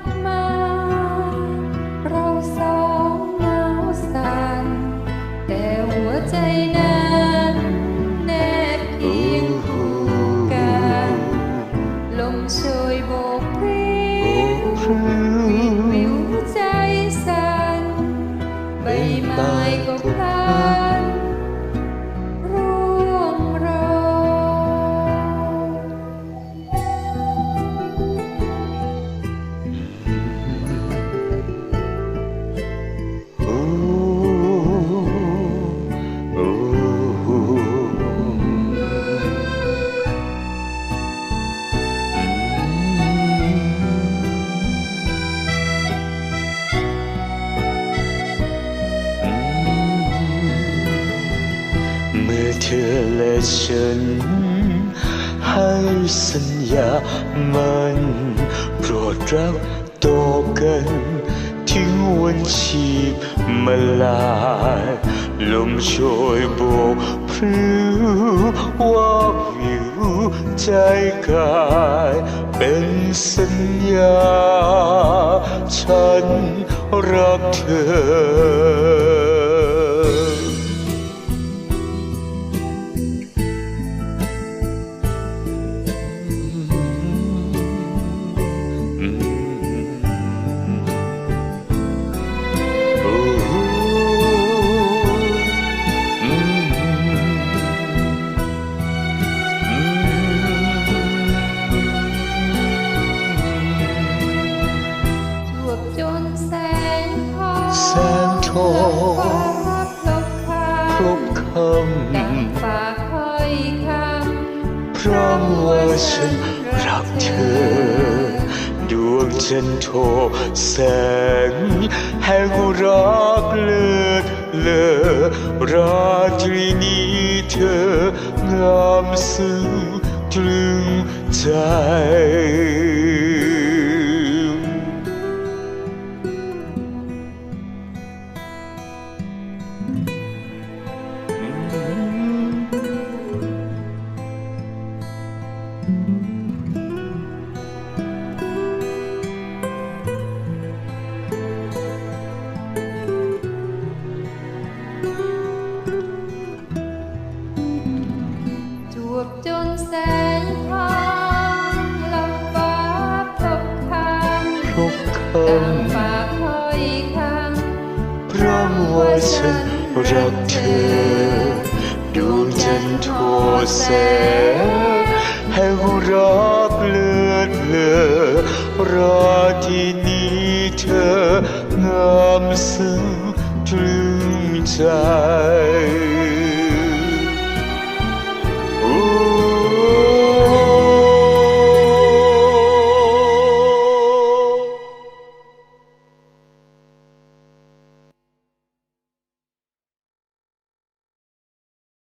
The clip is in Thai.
ดมา เราสองหนาวสั่นแต่หัวใจนั้นแนบเคียงคู่กัน ลมโชยบพริ้ เธอและฉัน ให้สัญญามันโปรดรักต่อกันถึงวันชีพมาลายลมโชยโบกพริ้วว่าวิวใจกายเป็นสัญญา ฉันรักเธอ งทองฟ้ารับลบคครบคำฝากถ้อยคำพร้อมว่าฉันรักเธอ ดวงจันทร์โทแสงแห่งรักเลิศเลอราตรีนี้เธองามซึ้งตรึงใจ ฉันรักเธอดวงจันทร์โทแสง แห่งรักเลือดเลอราที่นี้เธองามซึ้งตรึงใจ